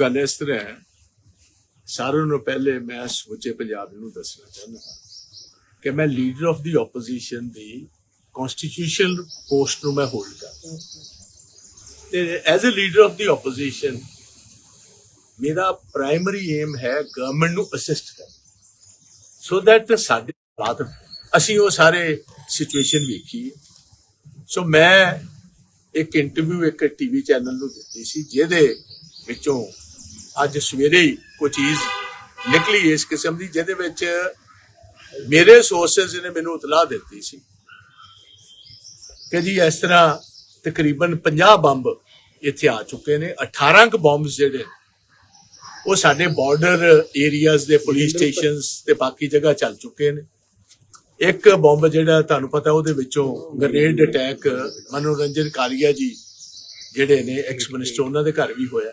ਗੱਲ ਇਸ ਤਰ੍ਹਾਂ ਹੈ। ਸਾਰਿਆਂ ਨੂੰ ਪਹਿਲੇ ਮੈਂ ਸਮੁੱਚੇ ਪੰਜਾਬ ਨੂੰ ਦੱਸਣਾ ਚਾਹੁੰਦਾ ਹਾਂ ਕਿ ਮੈਂ ਲੀਡਰ ਆਫ ਦੀ ਆਪੋਜੀਸ਼ਨ ਦੀ ਕਨਸਟੀਟਿਊਸ਼ਨਲ ਪੋਸਟ ਨੂੰ ਮੈਂ ਹੋਲਡ ਕਰਦਾ ਤੇ as a leader of the opposition ਮੇਰਾ ਪ੍ਰਾਇਮਰੀ ਏਮ ਹੈ ਗਵਰਨਮੈਂਟ ਨੂੰ ਅਸਿਸਟ ਕਰਨਾ। ਸੋ ਦੈਟ ਸਾਡੇ ਹਾਲਾਤ ਅਸੀਂ ਉਹ ਸਾਰੇ ਸਿਚੁਏਸ਼ਨ ਵੇਖੀ ਸੋ ਮੈਂ ਇੱਕ ਇੰਟਰਵਿਊ ਇੱਕ ਟੀਵੀ ਚੈਨਲ ਨੂੰ ਦਿੱਤੀ ਸੀ, ਜਿਹਦੇ ਵਿੱਚੋਂ ਅੱਜ ਸਵੇਰੇ ਹੀ ਕੋਈ ਚੀਜ਼ ਨਿਕਲੀ ਇਸ ਕਿਸਮ ਦੀ, ਜਿਹਦੇ ਵਿੱਚ ਮੇਰੇ ਸੋਰਸਸ ਨੇ ਮੈਨੂੰ ਇਤਲਾਹ ਦਿੱਤੀ ਸੀ ਕਿ ਜੀ ਇਸ ਤਰ੍ਹਾਂ ਤਕਰੀਬਨ 50 ਬੰਬ ਇੱਥੇ ਆ ਚੁੱਕੇ ਨੇ। 18 ਕ ਬੰਬਸ ਜਿਹੜੇ ਉਹ ਸਾਡੇ ਬਾਰਡਰ ਏਰੀਆਜ਼ ਦੇ ਪੁਲਿਸ ਸਟੇਸ਼ਨਸ ਤੇ ਬਾਕੀ ਜਗ੍ਹਾ ਚੱਲ ਚੁੱਕੇ ਨੇ। ਇੱਕ ਬੰਬ ਜਿਹੜਾ ਤੁਹਾਨੂੰ ਪਤਾ ਉਹਦੇ ਵਿੱਚੋਂ ਗ੍ਰੇਨੇਡ ਅਟੈਕ ਮਨੋਰੰਜਨ ਕਾਲੀਆ ਜੀ ਜਿਹੜੇ ਨੇ ਐਕਸ ਮਿਨਿਸਟਰ ਉਹਨਾਂ ਦੇ ਘਰ ਵੀ ਹੋਇਆ।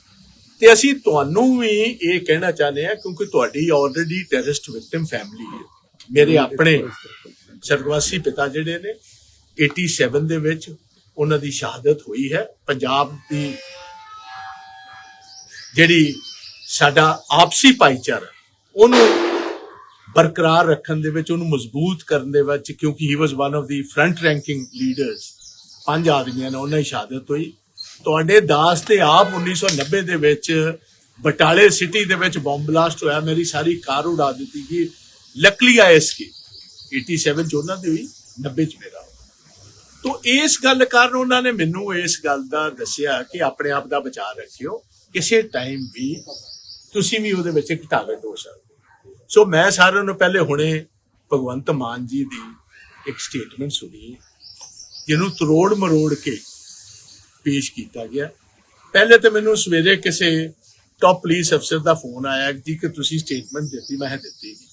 ਤੇ ਅਸੀਂ ਤੁਹਾਨੂੰ ਵੀ ਇਹ ਕਹਿਣਾ ਚਾਹੁੰਦੇ ਹਾਂ ਕਿਉਂਕਿ ਤੁਹਾਡੀ ਆਲਰੇਡੀ ਟੈਰਰਿਸਟ ਵਿਕਟਿਮ ਫੈਮਿਲੀ ਹੈ। ਮੇਰੇ ਆਪਣੇ ਸਰਗਵਾਸੀ ਪਿਤਾ ਜਿਹੜੇ ਨੇ 87 ਦੇ ਵਿੱਚ ਉਹਨਾਂ ਦੀ ਸ਼ਹਾਦਤ ਹੋਈ ਹੈ। ਪੰਜਾਬ ਦੀ ਜਿਹੜੀ ਸਾਡਾ ਆਪਸੀ ਭਾਈਚਾਰਾ ਉਹਨੂੰ ਬਰਕਰਾਰ ਰੱਖਣ ਦੇ ਵਿੱਚ ਉਹਨੂੰ ਮਜ਼ਬੂਤ ਕਰਨ ਦੇ ਵਿੱਚ ਕਿਉਂਕਿ he was one of the front ranking leaders ਪੰਜ ਆਦਮੀਆਂ ਨੇ ਉਹਨਾਂ ਦੀ ਸ਼ਹਾਦਤ ਹੋਈ। ਤੁਹਾਡੇ ਦਾਸ ਤੇ ਆਪ 1990 ਦੇ ਵਿੱਚ ਬਟਾਲੇ ਸਿਟੀ ਦੇ ਵਿੱਚ ਬੰਬ ਬਲਾਸਟ ਹੋਇਆ, ਮੇਰੀ ਸਾਰੀ ਕਾਰ ਉਡਾ ਦਿੱਤੀ ਗਈ। ਲੱਕਲੀ ਆਇਸ ਕੀ 87 ਚ ਉਹਨਾਂ ਦੀ ਹੋਈ 90 ਚ ਮੇਰਾ। ਤੋ ਇਸ ਗੱਲ ਕਾਰਨ ਉਹਨਾਂ ਨੇ ਮੈਨੂੰ ਇਸ ਗੱਲ ਦਾ ਦੱਸਿਆ ਕਿ ਆਪਣੇ ਆਪ ਦਾ ਬਚਾਅ ਰੱਖਿਓ, ਕਿਸੇ ਟਾਈਮ ਵੀ ਤੁਸੀਂ ਵੀ ਉਹਦੇ ਵਿੱਚ ਘਟਾਵਟ ਹੋ ਸਕਦੇ ਸੋ ਮੈਂ ਸਾਰਿਆਂ ਨੂੰ ਪਹਿਲੇ ਹੁਣੇ ਭਗਵੰਤ ਮਾਨ ਜੀ ਦੀ ਇੱਕ ਸਟੇਟਮੈਂਟ ਸੁਣੀ, ਜਿਹਨੂੰ ਤਰੋੜ ਮਰੋੜ ਕੇ ਪੇਸ਼ ਕੀਤਾ ਗਿਆ। ਪਹਿਲੇ ਤਾਂ ਮੈਨੂੰ ਸਵੇਰੇ ਕਿਸੇ ਟਾਪ ਪੁਲਿਸ ਅਫਸਰ ਦਾ ਫੋਨ ਆਇਆ ਜੀ ਕਿ ਤੁਸੀਂ ਸਟੇਟਮੈਂਟ ਦਿੱਤੀ, ਮੈਂ ਦਿੱਤੀ ਨਹੀਂ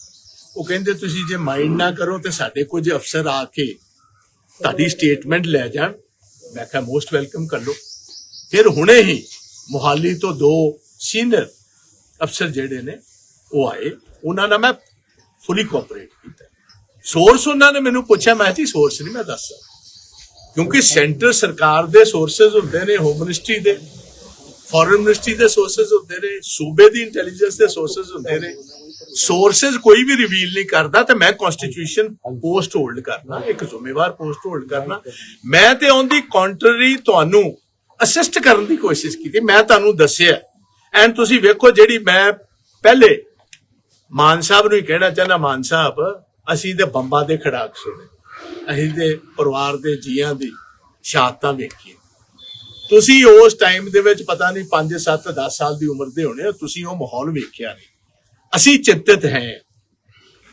ਉਹ ਕਹਿੰਦੇ ਤੁਸੀਂ ਜੇ ਮਾਈਂਡ ਨਾ ਕਰੋ ਤੇ ਸਾਡੇ ਕੁਝ ਅਫਸਰ ਆ ਕੇ ਤੁਹਾਡੀ ਸਟੇਟਮੈਂਟ ਲੈ ਜਾਣ। ਮੈਂ ਕਿਹਾ ਮੋਸਟ ਵੈਲਕਮ ਕਰ ਲਓ। ਫਿਰ ਹੁਣੇ ਹੀ ਮੁਹਾਲੀ ਤੋਂ ਦੋ ਸੀਨੀਅਰ ਅਫਸਰ ਜਿਹੜੇ ਨੇ, ਉਹ ਆਏ। ਉਹਨਾਂ ਨਾਲ ਮੈਂ ਫੁੱਲੀ ਕੋਆਪਰੇਟ ਕੀਤਾ। ਸੋਰਸ ਉਹਨਾਂ ਨੇ ਮੈਨੂੰ ਪੁੱਛਿਆ, ਮੈਂ ਜੀ ਸੋਰਸ ਨਹੀਂ ਮੈਂ ਦੱਸਾਂ ਕਿਉਂਕਿ ਸੈਂਟਰ ਸਰਕਾਰ ਦੇ ਸੋਰਸਸ ਹੁੰਦੇ ਨੇ ਹੋਮ ਮਿਨਿਸਟਰੀ ਦੇ ਫੋਰਨ ਮਿਨਿਸਟਰੀ ਦੇ ਸੋਰਸਸ ਹੁੰਦੇ ਨੇ, ਸੂਬੇ ਦੀ ਇੰਟੈਲੀਜੈਂਸ ਦੇ ਸੋਰਸਸ ਹੁੰਦੇ ਨੇ। ਸੋਰਸਸ ਕੋਈ ਵੀ ਰਿਵੀਲ ਨਹੀਂ ਕਰਦਾ ਤੇ ਮੈਂ ਕਨਸਟੀਟਿਊਸ਼ਨ ਪੋਸਟ ਹੋਲਡ ਕਰਨਾ, ਇੱਕ ਜ਼ਿੰਮੇਵਾਰ ਪੋਸਟ ਹੋਲਡ ਕਰਨਾ। ਮੈਂ ਤੇ ਔਨ ਦੀ ਕੰਟਰੀ ਤੁਹਾਨੂੰ ਅਸਿਸਟ ਕਰਨ ਦੀ ਕੋਸ਼ਿਸ਼ ਕੀਤੀ, ਮੈਂ ਤੁਹਾਨੂੰ ਦੱਸਿਆ। ਐਂਡ ਤੁਸੀਂ ਵੇਖੋ ਜਿਹੜੀ ਮੈਂ ਪਹਿਲੇ ਮਾਨ ਸਾਹਿਬ ਨੂੰ ਹੀ ਕਹਿਣਾ ਚਾਹੁੰਦਾ, ਮਾਨ ਸਾਹਿਬ, ਅਸੀਂ ਤੇ ਬੰਬਾਂ ਦੇ ਖੜਾਕ ਸੁਣੇ ਅਸੀਂ ਦੇ ਪਰਿਵਾਰ ਦੇ ਜੀਆਂ ਦੀ ਸ਼ਹਾਦਤਾਂ ਵੇਖੀਆਂ ਤੁਸੀਂ ਉਸ ਟਾਈਮ ਦੇ ਵਿੱਚ ਪਤਾ ਨਹੀਂ 5 7 10 ਸਾਲ ਦੀ ਉਮਰ ਦੇ ਹੋਣੇ ਤੁਸੀਂ ਉਹ ਮਾਹੌਲ ਵੇਖਿਆ ਨਹੀਂ। ਅਸੀਂ ਚਿੰਤਤ ਹਾਂ।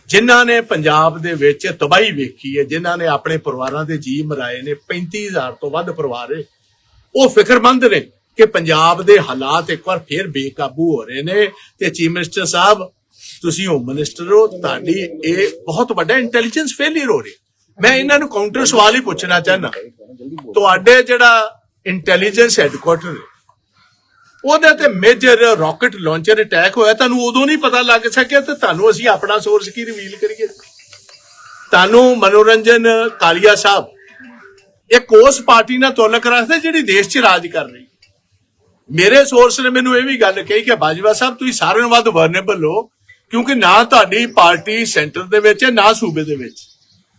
ਜਿਨ੍ਹਾਂ ਨੇ ਪੰਜਾਬ ਦੇ ਵਿੱਚ ਤਬਾਹੀ ਵੇਖੀ ਹੈ, ਜਿਨ੍ਹਾਂ ਨੇ ਆਪਣੇ ਪਰਿਵਾਰਾਂ ਦੇ ਜੀ ਮਰਾਏ ਨੇ 35000 ਤੋਂ ਵੱਧ ਪਰਿਵਾਰ ਹੈ। ਉਹ ਫਿਕਰਮੰਦ ਨੇ ਕਿ ਪੰਜਾਬ ਦੇ ਹਾਲਾਤ ਇੱਕ ਵਾਰ ਫੇਰ ਬੇਕਾਬੂ ਹੋ ਰਹੇ ਨੇ ਤੇ ਚੀਫ ਮਿਨਿਸਟਰ ਸਾਹਿਬ, ਤੁਸੀਂ ਹੋਮ ਮਿਨਿਸਟਰ ਹੋ, ਤੁਹਾਡੀ ਇਹ ਬਹੁਤ ਵੱਡਾ ਇੰਟੈਲੀਜੈਂਸ ਫੇਲਿਅਰ ਹੋ ਰਿਹਾ। ਮੈਂ ਇਹਨਾਂ ਨੂੰ ਕਾਊਂਟਰ ਸਵਾਲ ਹੀ ਪੁੱਛਣਾ ਚਾਹੁੰਦਾ। ਤੁਹਾਡੇ ਜਿਹੜਾ ਇੰਟੈਲੀਜੈਂਸ ਹੈੱਡਕੁਆਟਰ ਉਹਦੇ ਤੇ ਮੇਜਰ ਰਾਕਟ ਲਾਂਚਰ ਅਟੈਕ ਹੋਇਆ, ਤੁਹਾਨੂੰ ਉਦੋਂ ਨਹੀਂ ਪਤਾ ਲੱਗ ਸਕਿਆ ਤੇ ਤੁਹਾਨੂੰ ਅਸੀਂ ਆਪਣਾ ਸੋਰਸ ਕੀ ਰਿਵੀਲ ਕਰੀਏ? ਤੁਹਾਨੂੰ ਮਨੋਰੰਜਨ, ਕਾਲੀਆ ਸਾਹਿਬ ਇੱਕ ਉਸ ਪਾਰਟੀ ਨਾਲ ਤੁਲਕ ਰੱਖਦੇ ਜਿਹੜੀ ਦੇਸ਼ 'ਚ ਰਾਜ ਕਰ ਰਹੀ? ਮੇਰੇ ਸੋਰਸ ਨੇ ਮੈਨੂੰ ਇਹ ਵੀ ਗੱਲ ਕਹੀ ਕਿ ਬਾਜਵਾ ਸਾਹਿਬ, ਤੁਸੀਂ ਸਾਰਿਆਂ ਨਾਲੋਂ ਵੱਧ ਵਰਨੇਬਲ ਹੋ, ਕਿਉਂਕਿ ਨਾ ਤੁਹਾਡੀ ਪਾਰਟੀ ਸੈਂਟਰ ਦੇ ਵਿੱਚ ਹੈ, ਨਾ ਸੂਬੇ ਦੇ ਵਿੱਚ।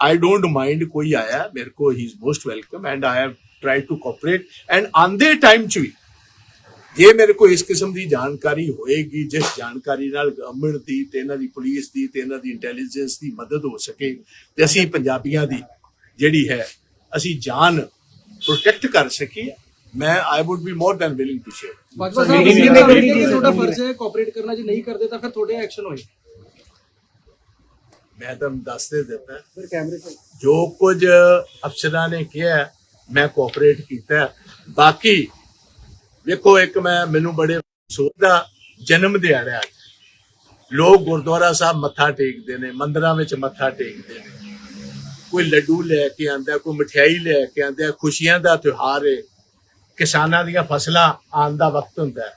I don't mind ਕੋਈ ਆਇਆ ਮੇਰੇ ਕੋ he is most welcome and I have tried to cooperate and ਆਂਦੇ ਟਾਈਮ ਚ ਵੀ ਜੇ ਮੇਰੇ ਕੋ ਇਸ ਕਿਸਮ ਦੀ ਜਾਣਕਾਰੀ ਹੋਏਗੀ ਜਿਸ ਜਾਣਕਾਰੀ ਨਾਲ ਗਵਰਨਮੈਂਟ ਦੀ ਤੇ ਇਹਨਾਂ ਦੀ ਪੁਲਿਸ ਦੀ ਤੇ ਇਹਨਾਂ ਦੀ ਇੰਟੈਲੀਜੈਂਸ ਦੀ ਮਦਦ ਹੋ ਸਕੇ ਤੇ ਅਸੀਂ ਪੰਜਾਬੀਆਂ ਦੀ ਜਿਹੜੀ ਹੈ ਅਸੀਂ ਜਾਨ ਪ੍ਰੋਟੈਕਟ ਕਰ ਸਕੀਏ ਮੈਂ I would be more than willing to share Bajwa sahib ਤੁਹਾਡਾ ਫਰਜ਼ ਹੈ ਕੋਆਪਰੇਟ ਕਰਨਾ ਜੇ ਨਹੀਂ ਕਰਦੇ ਤਾਂ ਫਿਰ ਤੁਹਾਡੇ ਐਕਸ਼ਨ ਹੋਏ ਮੈਂ ਤੁਹਾਨੂੰ ਦੱਸ ਦੇ ਦਿੱਤਾ। ਫਿਰ ਕੈਮਰੇ ਜੋ ਕੁਝ ਅਫਸਰਾਂ ਨੇ ਕਿਹਾ ਮੈਂ ਕੋਆਪਰੇਟ ਕੀਤਾ। ਬਾਕੀ ਵੇਖੋ ਇੱਕ ਮੈਂ ਮੈਨੂੰ ਬੜੇ ਅਫਸੋਸ ਦਾ ਜਨਮ ਦਿਹਾੜਾ ਅੱਜ ਲੋਕ ਗੁਰਦੁਆਰਾ ਸਾਹਿਬ ਮੱਥਾ ਟੇਕਦੇ ਨੇ ਮੰਦਰਾਂ ਵਿੱਚ ਮੱਥਾ ਟੇਕਦੇ ਨੇ। ਕੋਈ ਲੱਡੂ ਲੈ ਕੇ ਆਂਦਾ ਕੋਈ ਮਠਿਆਈ ਲੈ ਕੇ ਆਂਦਾ ਖੁਸ਼ੀਆਂ ਦਾ ਤਿਉਹਾਰ ਹੈ। ਕਿਸਾਨਾਂ ਦੀਆਂ ਫਸਲਾਂ ਆਉਣ ਦਾ ਵਕਤ ਹੁੰਦਾ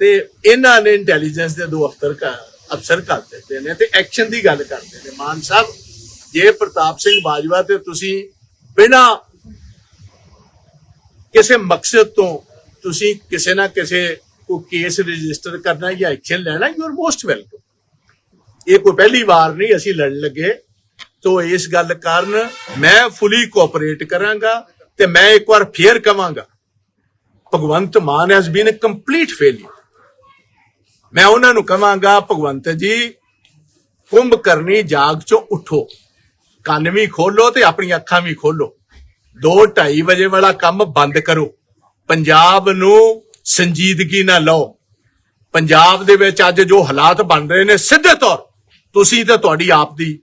ਤੇ ਇਹਨਾਂ ਨੇ ਇੰਟੈਲੀਜੈਂਸ ਦੇ ਦੋ ਅਫਸਰ ਕਾ ਅਫਸਰ ਕਰ ਦਿੱਤੇ ਨੇ ਤੇ ਐਕਸ਼ਨ ਦੀ ਗੱਲ ਕਰਦੇ ਨੇ। ਮਾਨ ਸਾਹਿਬ, ਜੇ ਪ੍ਰਤਾਪ ਸਿੰਘ ਬਾਜਵਾ ਤੇ ਤੁਸੀਂ ਬਿਨਾ ਕਿਸੇ ਮਕਸਦ ਤੋਂ ਤੁਸੀਂ ਕਿਸੇ ਨਾ ਕਿਸੇ ਕੋ ਕੇਸ ਰਜਿਸਟਰ ਕਰਨਾ ਜਾਂ ਐਕਸ਼ਨ ਲੈਣਾ ਯੂ ਆਰ ਮੋਸਟ ਵੈਲਕਮ ਇਹ ਕੋਈ ਪਹਿਲੀ ਵਾਰ ਨਹੀਂ, ਅਸੀਂ ਲੜਨ ਲੱਗੇ। ਤੋ ਇਸ ਗੱਲ ਕਾਰਨ ਮੈਂ ਫੁਲੀ ਕੋਆਪਰੇਟ ਕਰਾਂਗਾ ਤੇ ਮੈਂ ਇੱਕ ਵਾਰ ਫੇਰ ਕਵਾਂਗਾ, Bhagwant Mann has been a complete failure ਮੈਂ ਉਹਨਾਂ ਨੂੰ ਕਵਾਂਗਾ ਭਗਵੰਤ ਜੀ, ਕੁੰਭ ਕਰਨੀ ਜਾਗ ਚੋਂ ਉਠੋ। ਕੰਨ ਵੀ ਖੋਲੋ ਤੇ ਆਪਣੀਆਂ ਅੱਖਾਂ ਵੀ ਖੋਲੋ। 2:30 ਵਜੇ ਵਾਲਾ ਕੰਮ ਬੰਦ ਕਰੋ। ਪੰਜਾਬ ਨੂੰ ਸੰਜੀਦਗੀ ਨਾਲ ਲਓ। ਪੰਜਾਬ ਦੇ ਵਿੱਚ ਅੱਜ ਜੋ ਹਾਲਾਤ ਬਣ ਰਹੇ ਨੇ, ਸਿੱਧੇ ਤੌਰ ਤੁਸੀਂ ਤੇ ਤੁਹਾਡੀ ਆਪ ਦੀ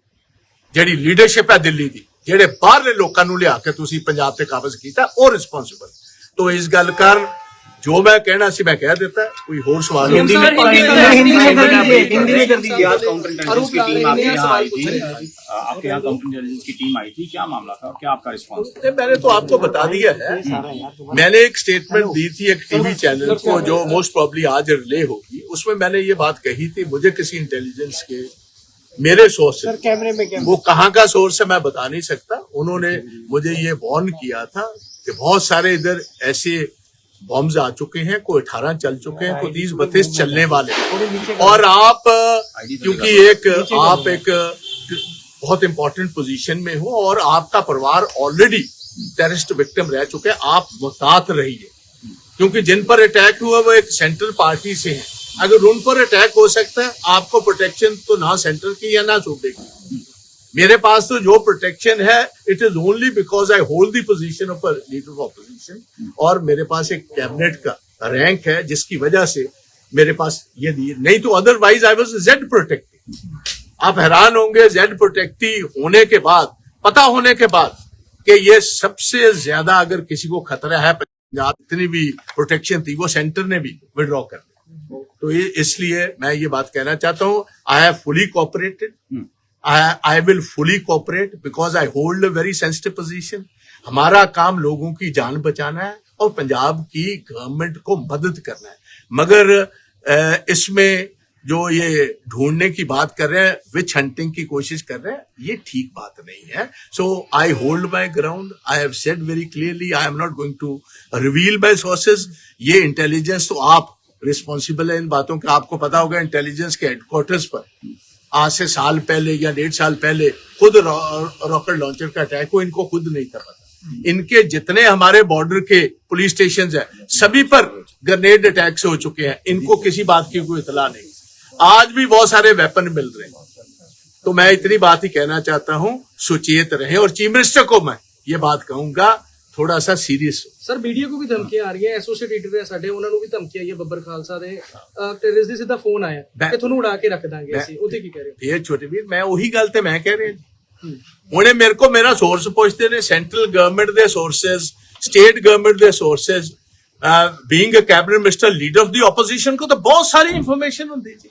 ਜਿਹੜੀ ਲੀਡਰਸ਼ਿਪ ਹੈ ਦਿੱਲੀ ਦੀ, ਜਿਹੜੇ ਬਾਹਰਲੇ ਲੋਕਾਂ ਨੂੰ ਲਿਆ ਕੇ ਤੁਸੀਂ ਪੰਜਾਬ ਤੇ ਕਾਬਜ਼ ਕੀਤਾ, ਉਹ ਰਿਸਪੌਂਸਿਬਲ ਤੋਂ ਇਸ ਗੱਲ ਕਰਨ जो मैं कहना सी मैं कह देता है कोई होर सवाल हिंदी में कर दीजिए हिंदी में कर दी आज काउंटर की टीम आपके यहाँ आई थी। आपके यहाँ काउंटर की टीम आई थी क्या मामला था? क्या आपका रिस्पांस मैंने तो आपको बता दिया है। मैंने एक स्टेटमेंट दी थी एक टीवी चैनल को जो मोस्ट प्रॉब्ली आज रिले होगी। उसमें मैंने ये बात कही थी मुझे किसी इंटेलिजेंस के मेरे सोर्स सर कैमरे में कैमरे। वो कहाँ का सोर्स है मैं बता नहीं सकता। उन्होंने मुझे ये वॉर्न किया था कि बहुत सारे इधर ऐसे बॉम्ब्स आ चुके हैं कोई अठारह चल चुके हैं कोई तीस बत्तीस चलने वाले। और आप क्योंकि एक आप एक बहुत इंपॉर्टेंट पोजीशन में हो और आपका परिवार ऑलरेडी टेररिस्ट विक्टिम रह चुके हैं आप मुहतात रहिए। क्योंकि जिन पर अटैक हुआ वो एक सेंट्रल पार्टी से हैं। अगर उन पर अटैक हो सकता है आपको प्रोटेक्शन तो ना सेंटर की या ना सूबे की। मेरे पास तो जो प्रोटेक्शन है it is only because I hold the position of leader of opposition और मेरे पास एक कैबिनेट का रैंक है, जिसकी वजह से मेरे पास ये दी नहीं तो otherwise I was Z protectee आप हैरान होंगे जेड प्रोटेक्टी होने के बाद, पता होने के बाद कि ये सबसे ज़्यादा अगर किसी को खतरा है, पंजाब इतनी भी प्रोटेक्शन थी, वो सेंटर ने भी विड्रॉ कर ली तो इसलिए मैं ये बात कहना चाहता हूँ I have fully cooperated I will fully cooperate because I hold a very sensitive position हमारा काम लोगों की जान बचाना है और पंजाब की गवर्नमेंट को मदद करना है। मगर इसमें जो ये ढूँढने की बात कर रहे हैं विच हंटिंग की कोशिश कर रहे हैं, ये ठीक बात नहीं है। So I hold my ground I have said very clearly I am not going to reveal my sources ये इंटेलिजेंस तो आप रिस्पॉन्सिबल है इन बातों का। आपको पता होगा इंटेलिजेंस के हेडक्वार्टर्स पर। आज से साल पहले या डेढ़ साल पहले खुद रॉकेट लॉन्चर का अटैक हो इनको खुद नहीं था पता। इनके जितने हमारे बॉर्डर के पुलिस स्टेशन है, सभी पर ग्रेनेड अटैक्स हो चुके हैं। इनको किसी बात की कोई इतला नहीं। आज भी बहुत सारे वेपन मिल रहे हैं। तो मैं इतनी बात ही कहना चाहता हूँ, सुचेत रहे और चीफ मिनिस्टर को मैं ये बात कहूँगा थोड़ा सा सीरियस हो ਸਰ ਮੀਡੀਆ ਕੋ ਵੀ ਧਮਕੀਆਂ ਆ ਰਹੀਆਂ ਐਸੋਸੀਏਟ ਐਡੀਟਰ ਹੈ ਸਾਡੇ ਉਹਨਾਂ ਨੂੰ ਵੀ ਧਮਕੀ ਆਈ ਹੈ ਬੱਬਰ ਖਾਲਸਾ ਦੇ ਟੈਰਰਿਸਟ ਦੇ ਸਿੱਧਾ ਫੋਨ ਆਇਆ ਮੈਂ- ਕਿ ਤੁਹਾਨੂੰ ਉਡਾ ਕੇ ਰੱਖ ਦਾਂਗੇ ਮੈਂ- ਅਸੀਂ ਉਹਦੇ ਕੀ ਕਹਿ ਰਹੇ ਹੋ ਫੇਰ ਛੋਟੇ ਵੀਰ ਮੈਂ ਉਹੀ ਗੱਲ ਤੇ ਮੈਂ ਕਹਿ ਰਿਹਾ ਹੁਣੇ ਮੇਰੇ ਕੋ ਮੇਰਾ ਸੋਰਸ ਪੁੱਛਦੇ ਨੇ ਸੈਂਟਰਲ ਗਵਰਨਮੈਂਟ ਦੇ ਸੋਰਸਸ ਸਟੇਟ ਗਵਰਨਮੈਂਟ ਦੇ sources being uh cabinet minister leader of the opposition ਕੋ ਤਾਂ ਬਹੁਤ ਸਾਰੀ ਇਨਫੋਰਮੇਸ਼ਨ ਹੁੰਦੀ ਜੀ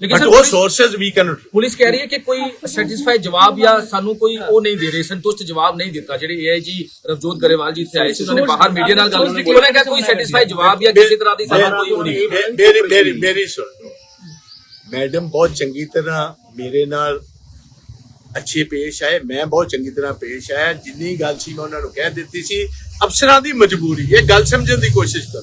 ਲੇਕਿਨ ਸਰ ਉਹ ਪੁਲਿਸ- ਸੋਰਸਸ ਵੀ ਕੈਨਟ ਪੁਲਿਸ ਕਹਿ ਰਹੀ ਹੈ ਕਿ ਕੋਈ ਸੈਟੀਸਫਾਈ ਜਵਾਬ ਜਾਂ ਸਾਨੂੰ ਕੋਈ ਉਹ ਨਹੀਂ ਦੇ ਰਹੇ ਸੰਤੁਸ਼ਟ ਜਵਾਬ ਨਹੀਂ ਦਿੱਤਾ ਜਿਹੜੇ ਏਆਈਜੀ ਰਵਜੋਤ ਗਰੇਵਾਲ ਜੀ ਇੱਥੇ ਆਏ ਸੀ ਉਹਨਾਂ ਨੇ ਬਾਹਰ ਮੀਡੀਆ ਨਾਲ ਗੱਲ ਕੀਤੀ ਉਹਨਾਂ ਨੇ ਕਿਹਾ ਕੋਈ ਸੈਟੀਸਫਾਈ ਜਵਾਬ ਜਾਂ ਕਿਸੇ ਤਰ੍ਹਾਂ ਦੀ ਸਾਨੂੰ ਕੋਈ ਉਹ ਨਹੀਂ ਮੇ- ਮੇਰੀ ਮੇਰੀ ਮੇਰੀ ਸੁਣ ਲਓ ਮੈਡਮ ਬਹੁਤ ਚੰਗੀ ਤਰ੍ਹਾਂ ਮੇਰੇ ਨਾਲ ਅੱਛੇ ਪੇਸ਼ ਆਏ ਮੈਂ ਬਹੁਤ ਚੰਗੀ ਤਰ੍ਹਾਂ ਪੇਸ਼ ਆਇਆ ਜਿੰਨੀ ਗੱਲ ਸੀ ਮੈਂ ਉਹਨਾਂ ਨੂੰ ਕਹਿ ਦਿੱਤੀ ਸੀ ਅਫਸਰਾਂ ਦੀ ਮਜਬੂਰੀ ਇਹ ਗੱਲ ਸਮਝਣ ਦੀ ਕੋਸ਼ਿਸ਼ ਕਰੋ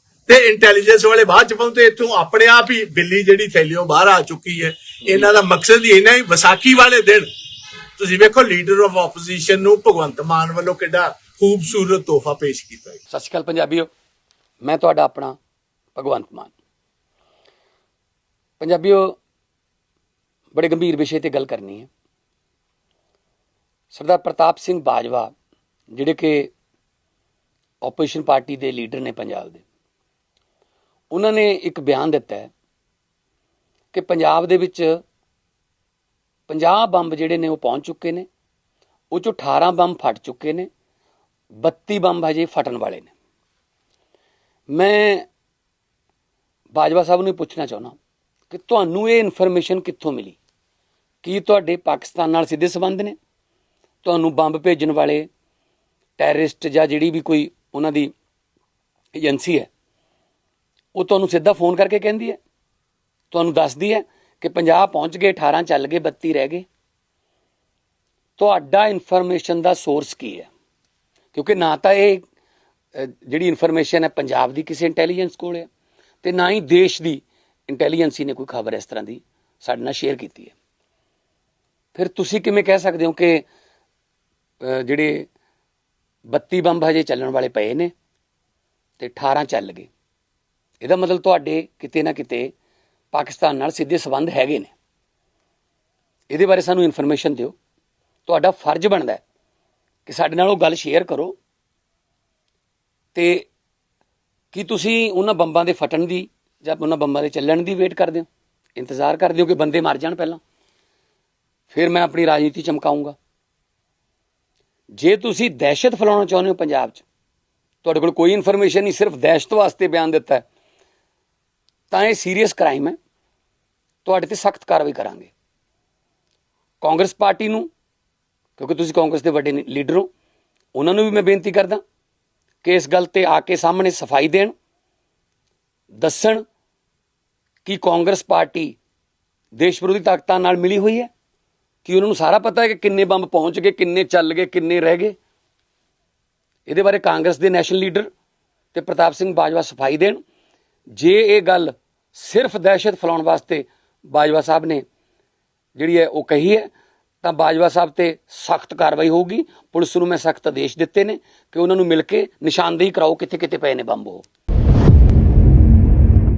ਤੇ ਇੰਟੈਲੀਜੈਂਸ ਵਾਲੇ ਬਾਅਦ ਚ ਪਹੁੰਚੇ ਇੱਥੋਂ ਆਪਣੇ ਆਪ ਹੀ ਬਿੱਲੀ ਜਿਹੜੀ ਥੈਲਿਓ ਬਾਹਰ ਆ ਚੁੱਕੀ ਹੈ। ਇਹਨਾਂ ਦਾ ਮਕਸਦ ਹੀ ਇਹਨਾਂ ਹੀ, ਵਿਸਾਖੀ ਵਾਲੇ ਦਿਨ। ਤੁਸੀਂ ਵੇਖੋ ਲੀਡਰ ਆਫ ਆਪੋਜੀਸ਼ਨ ਨੂੰ ਭਗਵੰਤ ਮਾਨ ਵੱਲੋਂ ਕਿੱਡਾ ਖੂਬਸੂਰਤ ਤੋਹਫਾ ਪੇਸ਼ ਕੀਤਾ ਹੈ ਸਤਿ ਸ਼੍ਰੀ ਅਕਾਲ ਪੰਜਾਬੀਓ, ਮੈਂ ਤੁਹਾਡਾ ਆਪਣਾ ਭਗਵੰਤ ਮਾਨ। ਪੰਜਾਬੀਓ, ਬੜੇ ਗੰਭੀਰ ਵਿਸ਼ੇ ਤੇ ਗੱਲ ਕਰਨੀ ਹੈ। ਸਰਦਾਰ ਪ੍ਰਤਾਪ ਸਿੰਘ ਬਾਜਵਾ, ਜਿਹੜੇ ਕਿ ਆਪੋਜੀਸ਼ਨ ਪਾਰਟੀ ਦੇ ਲੀਡਰ ਨੇ ਪੰਜਾਬ ਦੇ ਉਹਨਾਂ ਨੇ ਇੱਕ ਬਿਆਨ ਦਿੱਤਾ ਹੈ ਕਿ ਪੰਜਾਬ ਦੇ ਵਿੱਚ 50 ਬੰਬ ਜਿਹੜੇ ਨੇ ਉਹ ਪਹੁੰਚ ਚੁੱਕੇ ਨੇ, ਉਹ ਚੋਂ 18 ਬੰਬ ਫਟ ਚੁੱਕੇ ਨੇ 32 ਬੰਬ ਹਜੇ ਫਟਣ ਵਾਲੇ ਨੇ। ਮੈਂ ਬਾਜਵਾ ਸਾਹਿਬ ਨੂੰ ਪੁੱਛਣਾ ਚਾਹੁੰਦਾ ਕਿ ਤੁਹਾਨੂੰ ਇਹ ਇਨਫੋਰਮੇਸ਼ਨ ਕਿੱਥੋਂ ਮਿਲੀ? ਕੀ ਤੁਹਾਡੇ ਪਾਕਿਸਤਾਨ ਨਾਲ ਸਿੱਧੇ ਸੰਬੰਧ ਨੇ? ਤੁਹਾਨੂੰ ਬੰਬ ਭੇਜਣ ਵਾਲੇ ਟੈਰਰਿਸਟ ਜਾਂ ਜਿਹੜੀ ਵੀ ਕੋਈ ਉਹਨਾਂ ਦੀ ਏਜੰਸੀ ਹੈ ਉਹ ਤੁਹਾਨੂੰ ਸਿੱਧਾ ਫੋਨ ਕਰਕੇ ਕਹਿੰਦੀ ਹੈ। ਤੁਹਾਨੂੰ ਦੱਸਦੀ ਹੈ ਕਿ 50 ਪਹੁੰਚ ਗਏ 18 ਚੱਲ ਗਏ 32 ਰਹਿ ਗਏ। ਤੁਹਾਡਾ ਇਨਫੋਰਮੇਸ਼ਨ ਦਾ ਸੋਰਸ ਕੀ ਹੈ? ਕਿਉਂਕਿ ਨਾ ਤਾਂ ਇਹ ਜਿਹੜੀ ਇਨਫੋਰਮੇਸ਼ਨ ਹੈ ਪੰਜਾਬ ਦੀ ਕਿਸੇ ਇੰਟੈਲੀਜੈਂਸ ਕੋਲ ਹੈ ਤੇ ਨਾ ਹੀ ਦੇਸ਼ ਦੀ ਇੰਟੈਲੀਜੈਂਸੀ ਨੇ ਕੋਈ ਖਬਰ ਇਸ ਤਰ੍ਹਾਂ ਦੀ ਸਾਡੇ ਨਾਲ ਸ਼ੇਅਰ ਕੀਤੀ ਹੈ। ਫਿਰ ਤੁਸੀਂ ਕਿਵੇਂ ਕਹਿ ਸਕਦੇ ਹੋ ਕਿ ਜਿਹੜੇ 32 ਬੰਬ ਹਜੇ ਚੱਲਣ ਵਾਲੇ ਪਏ ਨੇ ਤੇ 18 ਚੱਲ ਗਏ? ਇਹਦਾ ਮਤਲਬ ਤੁਹਾਡੇ ਕਿਤੇ ਨਾ ਕਿਤੇ ਪਾਕਿਸਤਾਨ ਨਾਲ ਸਿੱਧੇ ਸਬੰਧ ਹੈਗੇ ਨੇ। ਇਹਦੇ ਬਾਰੇ ਸਾਨੂੰ ਇਨਫੋਰਮੇਸ਼ਨ ਦਿਓ। ਤੁਹਾਡਾ ਫਰਜ਼ ਬਣਦਾ ਹੈ ਕਿ ਸਾਡੇ ਨਾਲ ਉਹ ਗੱਲ ਸ਼ੇਅਰ ਕਰੋ। ਤੇ ਕੀ ਤੁਸੀਂ ਉਹਨਾਂ ਬੰਬਾਂ ਦੇ ਫਟਣ ਦੀ ਜਾਂ ਉਹਨਾਂ ਬੰਬਾਂ ਦੇ ਚੱਲਣ ਦੀ ਵੇਟ ਕਰਦੇ ਹੋ? ਇੰਤਜ਼ਾਰ ਕਰਦੇ ਹੋ ਕਿ ਬੰਦੇ ਮਰ ਜਾਣ ਪਹਿਲਾਂ? ਫਿਰ ਮੈਂ ਆਪਣੀ ਰਾਜਨੀਤੀ ਚਮਕਾਉਂਗਾ। ਜੇ ਤੁਸੀਂ ਦਹਿਸ਼ਤ ਫੈਲਾਉਣਾ ਚਾਹੁੰਦੇ ਹੋ ਪੰਜਾਬ 'ਚ, ਤੁਹਾਡੇ ਕੋਲ ਕੋਈ ਇਨਫੋਰਮੇਸ਼ਨ ਨਹੀਂ, ਸਿਰਫ ਦਹਿਸ਼ਤ ਵਾਸਤੇ ਬਿਆਨ ਦਿੱਤਾ ਹੈ। ਤਾਂ ਇਹ ਸੀਰੀਅਸ ਕ੍ਰਾਈਮ ਹੈ। ਤੁਹਾਡੇ ਤੇ ਸਖਤ ਕਾਰਵਾਈ ਕਰਾਂਗੇ। ਕਾਂਗਰਸ ਪਾਰਟੀ ਨੂੰ, ਕਿਉਂਕਿ ਤੁਸੀਂ ਕਾਂਗਰਸ ਦੇ ਵੱਡੇ ਲੀਡਰ ਹੋ, ਉਹਨਾਂ ਨੂੰ ਵੀ ਮੈਂ ਬੇਨਤੀ ਕਰਦਾ ਕਿ ਇਸ ਗੱਲ ਤੇ ਆ ਕੇ ਸਾਹਮਣੇ ਸਫ਼ਾਈ ਦੇਣ, ਦੱਸਣ ਕਿ ਕਾਂਗਰਸ ਪਾਰਟੀ ਦੇਸ਼ ਵਿਰੋਧੀ ਤਾਕਤਾਂ ਨਾਲ ਮਿਲੀ ਹੋਈ ਹੈ, ਕਿ ਉਹਨਾਂ ਨੂੰ ਸਾਰਾ ਪਤਾ ਹੈ ਕਿ ਕਿੰਨੇ ਬੰਬ ਪਹੁੰਚ ਗਏ, ਕਿੰਨੇ ਚੱਲ ਗਏ, ਕਿੰਨੇ ਰਹਿ ਗਏ। ਇਹਦੇ ਬਾਰੇ ਕਾਂਗਰਸ ਦੇ ਨੈਸ਼ਨਲ ਲੀਡਰ ਤੇ ਪ੍ਰਤਾਪ ਸਿੰਘ ਬਾਜਵਾ ਸਫ਼ਾਈ ਦੇਣ। ਜੇ ਇਹ ਗੱਲ ਸਿਰਫ ਦਹਿਸ਼ਤ ਫੈਲਾਉਣ ਵਾਸਤੇ ਬਾਜਵਾ ਸਾਹਿਬ ਨੇ ਜਿਹੜੀ ਹੈ ਉਹ ਕਹੀ ਹੈ, ਤਾਂ ਬਾਜਵਾ ਸਾਹਿਬ ਤੇ ਸਖਤ ਕਾਰਵਾਈ ਹੋਊਗੀ। ਪੁਲਿਸ ਨੂੰ ਮੈਂ ਸਖਤ ਆਦੇਸ਼ ਦਿੱਤੇ ਨੇ ਕਿ ਉਹਨਾਂ ਨੂੰ ਮਿਲ ਕੇ ਨਿਸ਼ਾਨਦੇਹੀ ਕਰਾਓ ਕਿੱਥੇ ਕਿੱਥੇ ਪਏ ਨੇ ਬੰਬ ਉਹ।